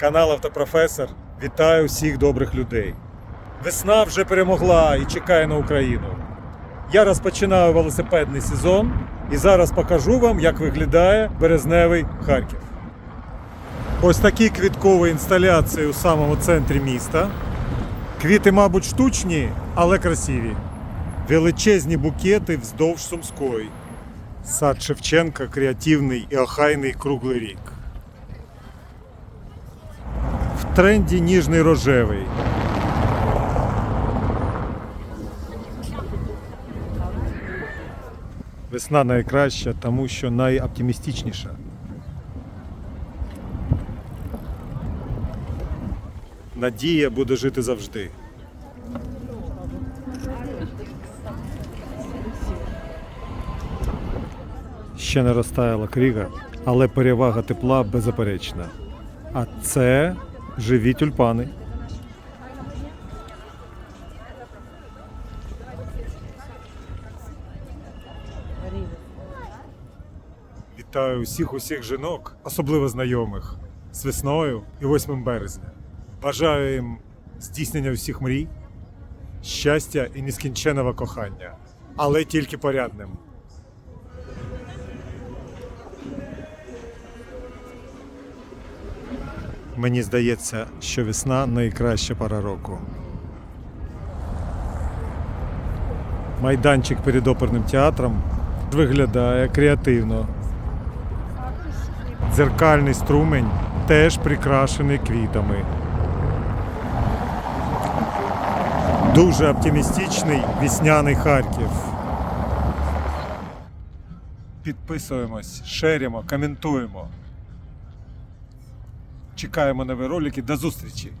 Канал Автопрофесор. Вітаю всіх добрих людей. Весна вже перемогла і чекає на Україну. Я розпочинаю велосипедний сезон і зараз покажу вам, як виглядає березневий Харків. Ось такі квіткові інсталяції у самому центрі міста. Квіти, мабуть, штучні, але красиві. Величезні букети вздовж Сумської. Сад Шевченка креативний і охайний круглий рік. Тренді ніжний рожевий. Весна найкраща, тому що найоптимістичніша. Надія буде жити завжди. Ще не розтаяла кріга, але перевага тепла беззаперечна. А це живі тюльпани. Вітаю усіх усіх жінок, особливо знайомих, з весною і 8 березня. Бажаю їм здійснення всіх мрій, щастя і нескінченного кохання, але тільки порядним. Мені здається, що весна найкраща пора року. Майданчик перед оперним театром виглядає креативно. Дзеркальний струмень теж прикрашений квітами. Дуже оптимістичний весняний Харків. Підписуємось, шеримо, коментуємо. Чекаємо нові ролики. До зустрічі!